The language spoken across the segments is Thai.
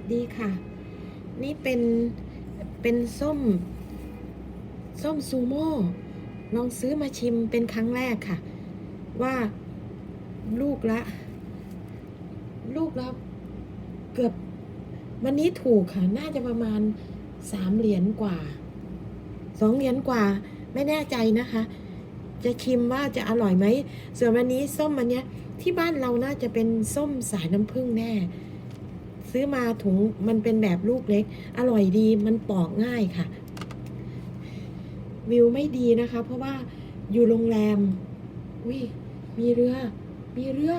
สดีค่ะ นี่เป็นเป็นส้ม ส้มซูโม่ลองซื้อมาชิมเป็นครั้งแรกค่ะ ว่าลูกละ ลูกละเกือบวันนี้ถูกค่ะ น่าจะประมาณสามเหรียญกว่าสองเหรียญกว่า ไม่แน่ใจนะคะ จะชิมว่าจะอร่อยไหมส่วนวันนี้ส้มอันเนี้ยที่บ้านเราน่าจะเป็นส้มสายน้ำผึ้งแน่ ซื้อมาถุงมันเป็นแบบลูกเล็ก อร่อยดีมันปอกง่ายค่ะ วิวไม่ดีนะคะ เพราะว่าอยู่โรงแรมอุ้ยมีเรือ มีเรือ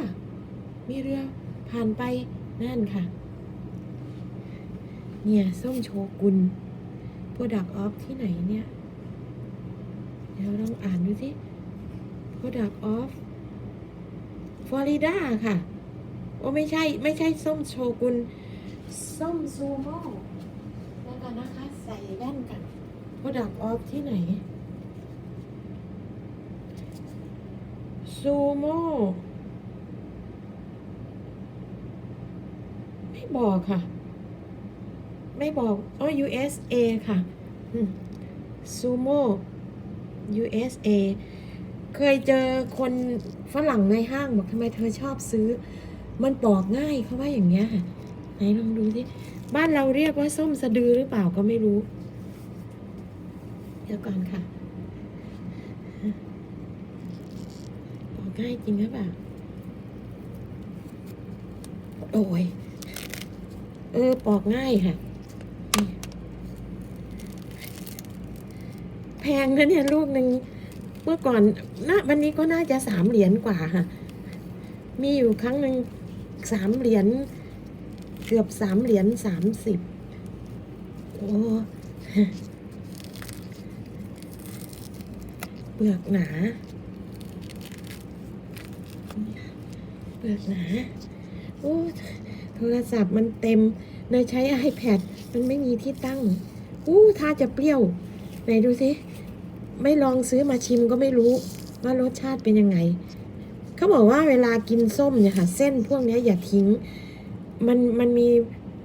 มีเรือ ผ่านไปนั่นค่ะ เนี่ยส้มโชกุน Product of ที่ไหนเนี่ย เดี๋ยวลองอ่านดูสิ Product of ฟลอริดาค่ะ โอ้ไม่ใช่ ไม่ใช่ส้มโชกุน ส้มซูโม่แล้วกันนะคะใส่แว่นกัน Product of ที่ไหนซูโม่ไม่บอกค่ะ ไม่บอกอ๋อ USA ค่ะซูโม่ USA เคยเจอคนฝรั่งในห้างบอกทำไมเธอชอบซื้อ มันปอกง่ายเขาว่าอย่างเงี้ยค่ะ นลองดูสิบ้านเราเรียกว่าส้มสะดือหรือเปล่าก็ไม่รู้ เดี๋ยวก่อนค่ะปอกง่ายจริงหรือเปล่าโอ้ยเออปอกง่ายค่ะ แพงนะเนี่ยลูกหนึ่งเมื่อก่อนนะวันนี้ก็น่าจะสามเหรียญกว่าค่ะ มีอยู่ครั้งหนึ่งสามเหรียญ เกือบสามเหรียญสามสิบโอ้เปลือกหนาเปลือกหนาโอ้โทรศัพท์มันเต็มเนยใช้ iPad มันไม่มีที่ตั้งอู้ถ้าจะเปรี้ยว ไหนดูสิ ไม่ลองซื้อมาชิมก็ไม่รู้ ว่ารสชาติเป็นยังไง เขาบอกว่าเวลากินส้มเนี่ยค่ะ เส้นพวกนี้อย่าทิ้ง มันมันมี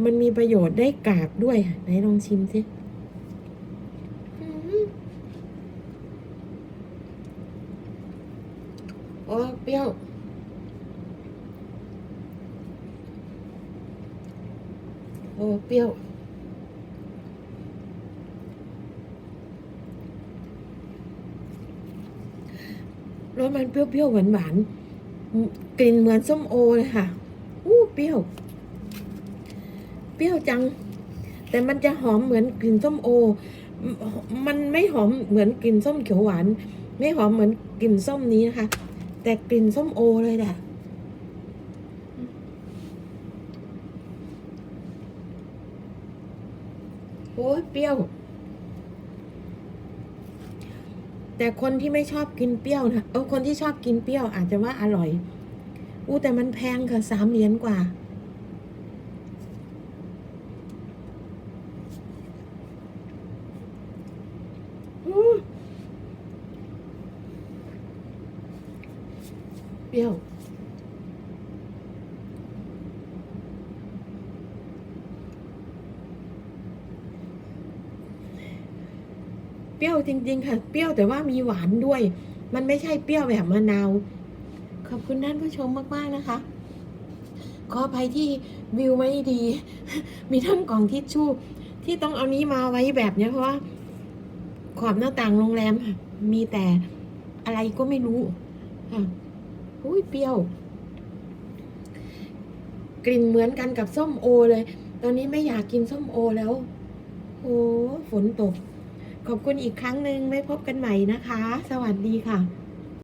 มันมีประโยชน์ได้กากด้วยค่ะไหนลองชิมสิอืมโอ้เปรี้ยว โอ้เปรี้ยวรสมันเปรี้ยวๆหวานๆกลิ่นเหมือนส้มโอเลยค่ะ อู้เปรี้ยว เปรี้ยวจัง แต่มันจะหอมเหมือนกลิ่นส้มโอ มันไม่หอมเหมือนกลิ่นส้มเขียวหวาน ไม่หอมเหมือนกลิ่นส้มนี้นะคะ แต่กลิ่นส้มโอเลยแหละโอ้ยเปรี้ยว แต่คนที่ไม่ชอบกินเปรี้ยวนะเออคนที่ชอบกินเปรี้ยวอาจจะว่าอร่อยอู้แต่มันแพงค่ะสามเหรียญกว่า เปรี้ยว เปรี้ยวจริง ๆ ค่ะ เปรี้ยวแต่ว่ามีหวานด้วย มันไม่ใช่เปรี้ยวแบบมะนาว ขอบคุณท่านผู้ชมมาก ๆ นะคะ ขออภัยที่วิวไม่ดี มีทั้งกล่องทิชชู่ที่ต้องเอานี้มาไว้แบบเนี้ยเพราะว่า ขอบหน้าต่างโรงแรมค่ะ มีแต่อะไรก็ไม่รู้ค่ะอุ้ยเปรี้ยว กลิ่นเหมือนกันกับส้มโอเลย ตอนนี้ไม่อยากกินส้มโอแล้วโอ้ฝนตก ขอบคุณอีกครั้งหนึ่งไม่พบกันใหม่นะคะ สวัสดีค่ะ